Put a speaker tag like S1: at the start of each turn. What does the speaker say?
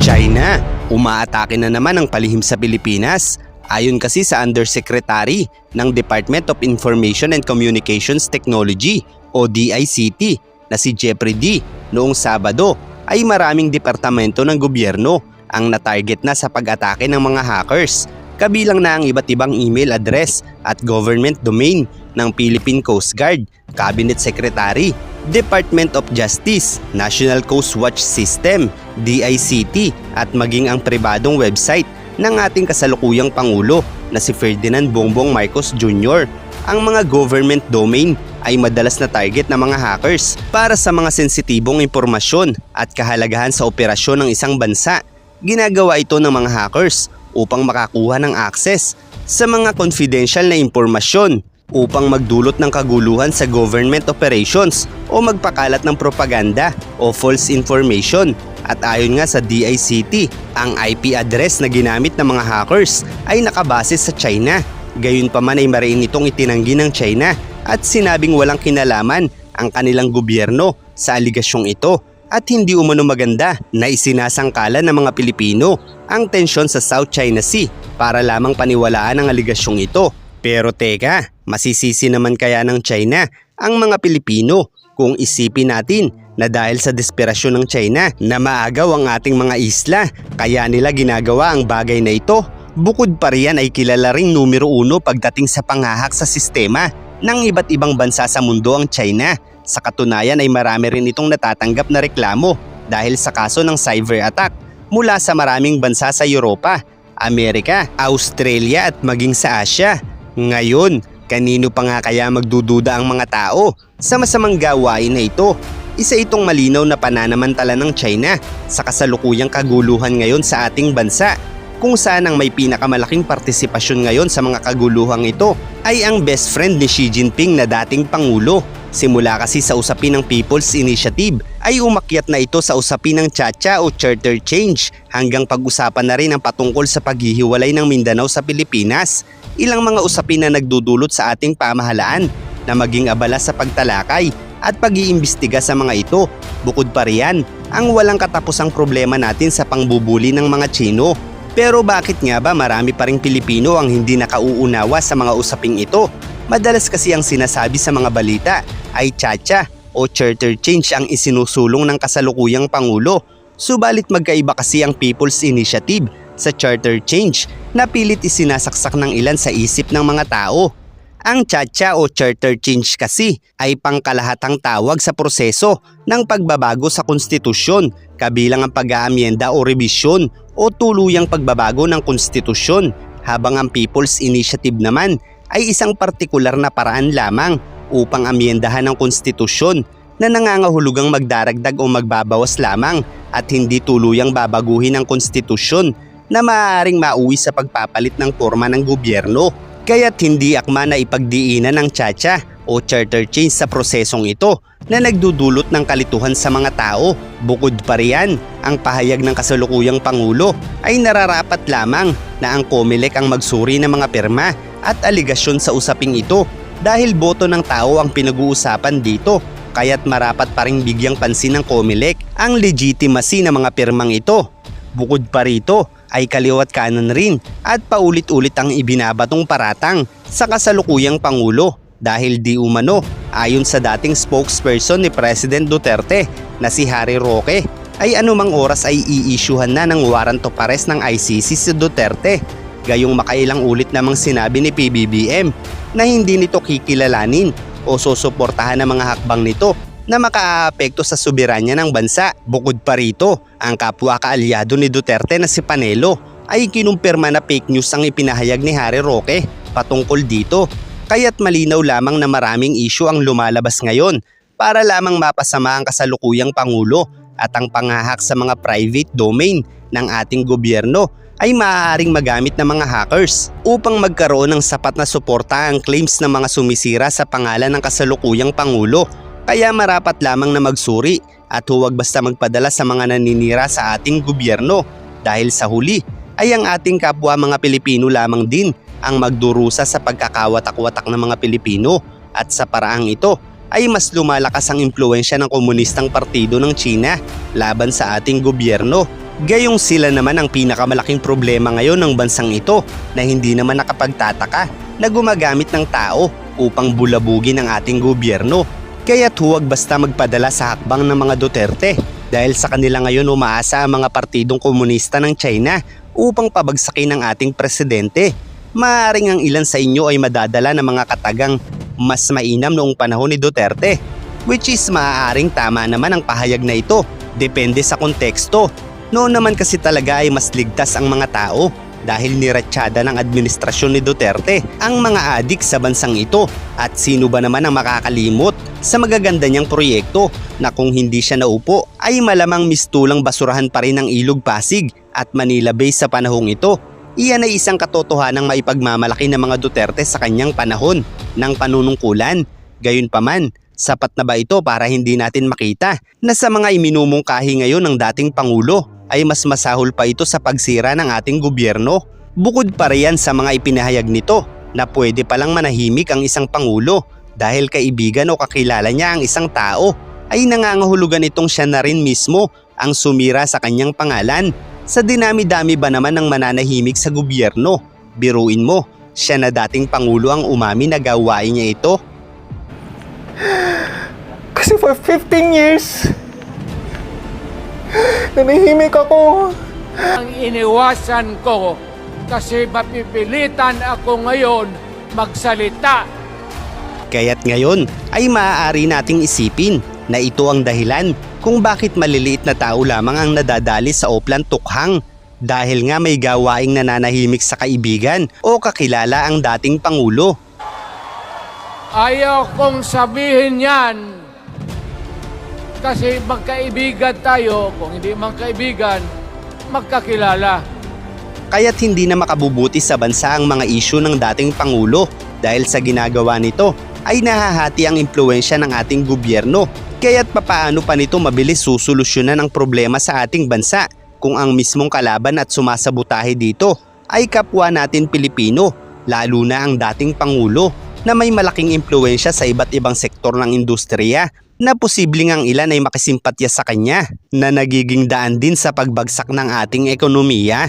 S1: China, umaatake na naman ang palihim sa Pilipinas. Ayon kasi sa Undersecretary ng Department of Information and Communications Technology o DICT na si Jeffrey D. noong Sabado ay maraming departamento ng gobyerno ang natarget na sa pag-atake ng mga hackers. Kabilang na ang iba't ibang email address at government domain ng Philippine Coast Guard, Cabinet Secretary, Department of Justice, National Coast Watch System, DICT at maging ang pribadong website ng ating kasalukuyang Pangulo na si Ferdinand Bongbong Marcos Jr. Ang mga government domain ay madalas na target ng mga hackers para sa mga sensitibong impormasyon at kahalagahan sa operasyon ng isang bansa. Ginagawa ito ng mga hackers upang makakuha ng access sa mga confidential na impormasyon upang magdulot ng kaguluhan sa government operations o magpakalat ng propaganda o false information. At ayon nga sa DICT, ang IP address na ginamit ng mga hackers ay nakabase sa China. Gayunpaman ay mariin itong itinanggi ng China at sinabing walang kinalaman ang kanilang gobyerno sa aligasyong ito at hindi umano maganda na isinasangkalan ng mga Pilipino ang tensyon sa South China Sea para lamang paniwalaan ang aligasyong ito. Pero teka, masisisi naman kaya ng China ang mga Pilipino kung isipin natin na dahil sa desperasyon ng China na maagaw ang ating mga isla kaya nila ginagawa ang bagay na ito. Bukod pa riyan ay kilala ring numero uno pagdating sa panghahak sa sistema ng iba't ibang bansa sa mundo ang China. Sa katunayan ay marami rin itong natatanggap na reklamo dahil sa kaso ng cyber attack mula sa maraming bansa sa Europa, Amerika, Australia at maging sa Asia. Ngayon, kanino pa nga kaya magdududa ang mga tao sa masamang gawain na ito? Isa itong malinaw na pananamantala ng China sa kasalukuyang kaguluhan ngayon sa ating bansa kung saan ang may pinakamalaking partisipasyon ngayon sa mga kaguluhang ito ay ang best friend ni Xi Jinping na dating Pangulo. Simula kasi sa usapin ng People's Initiative ay umakyat na ito sa usapin ng Chacha o Charter Change hanggang pag-usapan na rin ang patungkol sa paghihiwalay ng Mindanao sa Pilipinas. Ilang mga usapin na nagdudulot sa ating pamahalaan na maging abala sa pagtalakay at pag-iimbestiga sa mga ito. Bukod pa riyan, ang walang katapusang problema natin sa pangbubuli ng mga Chino. Pero bakit nga ba marami pa ring Pilipino ang hindi nakauunawa sa mga usaping ito? Madalas kasi ang sinasabi sa mga balita ay chacha o charter change ang isinusulong ng kasalukuyang Pangulo. Subalit magkaiba kasi ang People's Initiative sa charter change na pilit isinasaksak ng ilan sa isip ng mga tao. Ang chacha o charter change kasi ay pangkalahatang tawag sa proseso ng pagbabago sa konstitusyon kabilang ang pag-aamyenda o revisyon o tuluyang pagbabago ng konstitusyon habang ang People's Initiative naman ay isang partikular na paraan lamang upang amyendahan ng konstitusyon na nangangahulugang magdaragdag o magbabawas lamang at hindi tuluyang babaguhin ang konstitusyon na maaaring mauwi sa pagpapalit ng forma ng gobyerno. Kaya't hindi akma na ipagdiinan ng chacha o charter change sa prosesong ito na nagdudulot ng kalituhan sa mga tao. Bukod pa riyan, ang pahayag ng kasalukuyang Pangulo ay nararapat lamang na ang COMELEC ang magsuri ng mga pirma at aligasyon sa usaping ito dahil boto ng tao ang pinag-uusapan dito kaya't marapat pa ring bigyang pansin ng COMELEC ang legitimacy ng mga pirmang ito. Bukod pa rito ay kaliwat kanan rin at paulit-ulit ang ibinabatong paratang sa kasalukuyang Pangulo dahil di umano ayon sa dating spokesperson ni President Duterte na si Harry Roque ay anumang oras ay iisyuhan na ng warrant of arrest ng ICC si Duterte. Gayong makailang ulit namang sinabi ni PBBM na hindi nito kikilalanin o susuportahan ng mga hakbang nito na makaapekto sa soberanya ng bansa. Bukod pa rito, ang kapwa kaalyado ni Duterte na si Panelo ay kinumpirma na fake news ang ipinahayag ni Harry Roque patungkol dito. Kaya't malinaw lamang na maraming issue ang lumalabas ngayon para lamang mapasama ang kasalukuyang Pangulo at ang pangahak sa mga private domain ng ating gobyerno ay maaaring magamit ng mga hackers upang magkaroon ng sapat na suporta ang claims ng mga sumisira sa pangalan ng kasalukuyang Pangulo. Kaya marapat lamang na magsuri at huwag basta magpadala sa mga naninira sa ating gobyerno dahil sa huli ay ang ating kapwa mga Pilipino lamang din ang magdurusa sa pagkakawatak-watak ng mga Pilipino at sa paraang ito ay mas lumalakas ang impluensya ng komunistang partido ng China laban sa ating gobyerno. Gayong sila naman ang pinakamalaking problema ngayon ng bansang ito na hindi naman nakapagtataka na gumagamit ng tao upang bulabugin ang ating gobyerno. Kaya't huwag basta magpadala sa hakbang ng mga Duterte dahil sa kanila ngayon umaasa ang mga partidong komunista ng China upang pabagsakin ang ating presidente. Maaring ang ilan sa inyo ay madadala ng mga katagang mas mainam noong panahon ni Duterte. Which is maaaring tama naman ang pahayag na ito. Depende sa konteksto. Noon naman kasi talaga ay mas ligtas ang mga tao dahil niratsyada ng administrasyon ni Duterte ang mga adik sa bansang ito at sino ba naman ang makakalimot sa magaganda niyang proyekto na kung hindi siya naupo ay malamang mistulang basurahan pa rin ang Ilog Pasig at Manila Bay sa panahong ito. Iyan ay isang katotohanang maipagmamalaki ng mga Duterte sa kanyang panahon ng panunungkulan. Gayunpaman, sapat na ba ito para hindi natin makita na sa mga iminumungkahi ngayon ng dating Pangulo ay mas masahol pa ito sa pagsira ng ating gobyerno? Bukod pa riyan sa mga ipinahayag nito na pwede palang manahimik ang isang Pangulo dahil kaibigan o kakilala niya ang isang tao ay nangangahulugan itong siya na rin mismo ang sumira sa kanyang pangalan. Sa dinami-dami ba naman ng mananahimik sa gobyerno? Biruin mo, siya na dating Pangulo ang umami na gawain niya ito.
S2: Kasi for 15 years, nanahimik ako.
S3: ang iniwasan ko kasi mapipilitan ako ngayon magsalita.
S1: Kaya't ngayon ay maaari nating isipin na ito ang dahilan kung bakit maliliit na tao lamang ang nadadali sa Oplan Tukhang dahil nga may gawaing nananahimik sa kaibigan o kakilala ang dating Pangulo.
S3: Ayaw kong sabihin yan kasi magkaibigan tayo. Kung hindi magkaibigan, magkakilala.
S1: Kaya't hindi na makabubuti sa bansa ang mga isyu ng dating Pangulo dahil sa ginagawa nito ay nahahati ang impluensya ng ating gobyerno. Kaya't papaano pa nito mabilis susolusyonan ang problema sa ating bansa kung ang mismong kalaban at sumasabotahe dito ay kapwa natin Pilipino, lalo na ang dating Pangulo na may malaking impluensya sa iba't ibang sektor ng industriya na posibleng ang ilan ay makisimpatya sa kanya na nagiging daan din sa pagbagsak ng ating ekonomiya.